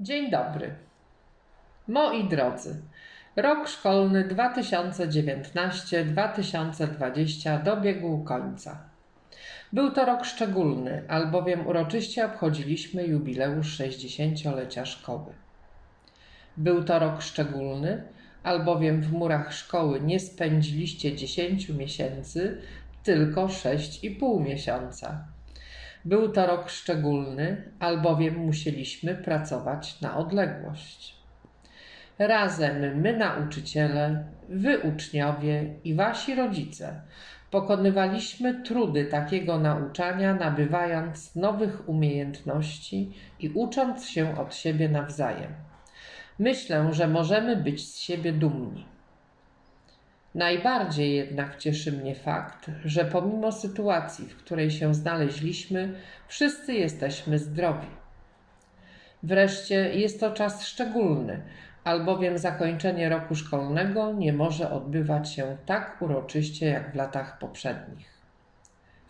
Dzień dobry. Moi drodzy, rok szkolny 2019-2020 dobiegł końca. Był to rok szczególny, albowiem uroczyście obchodziliśmy jubileusz 60-lecia szkoły. Był to rok szczególny, albowiem w murach szkoły nie spędziliście 10 miesięcy, tylko 6,5 miesiąca. Był to rok szczególny, albowiem musieliśmy pracować na odległość. Razem my, nauczyciele, wy, uczniowie i wasi rodzice, pokonywaliśmy trudy takiego nauczania, nabywając nowych umiejętności i ucząc się od siebie nawzajem. Myślę, że możemy być z siebie dumni. Najbardziej jednak cieszy mnie fakt, że pomimo sytuacji, w której się znaleźliśmy, wszyscy jesteśmy zdrowi. Wreszcie jest to czas szczególny, albowiem zakończenie roku szkolnego nie może odbywać się tak uroczyście jak w latach poprzednich.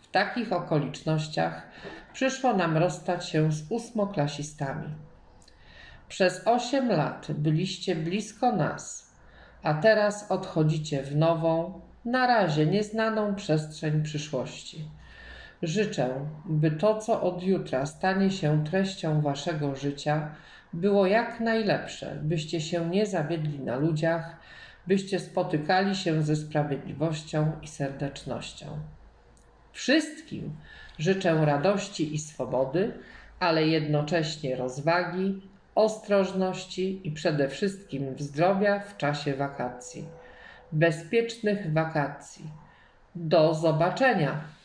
W takich okolicznościach przyszło nam rozstać się z ósmoklasistami. Przez osiem lat byliście blisko nas, a teraz odchodzicie w nową, na razie nieznaną przestrzeń przyszłości. Życzę, by to, co od jutra stanie się treścią waszego życia, było jak najlepsze, byście się nie zawiedli na ludziach, byście spotykali się ze sprawiedliwością i serdecznością. Wszystkim życzę radości i swobody, ale jednocześnie rozwagi, ostrożności i przede wszystkim zdrowia w czasie wakacji. Bezpiecznych wakacji. Do zobaczenia!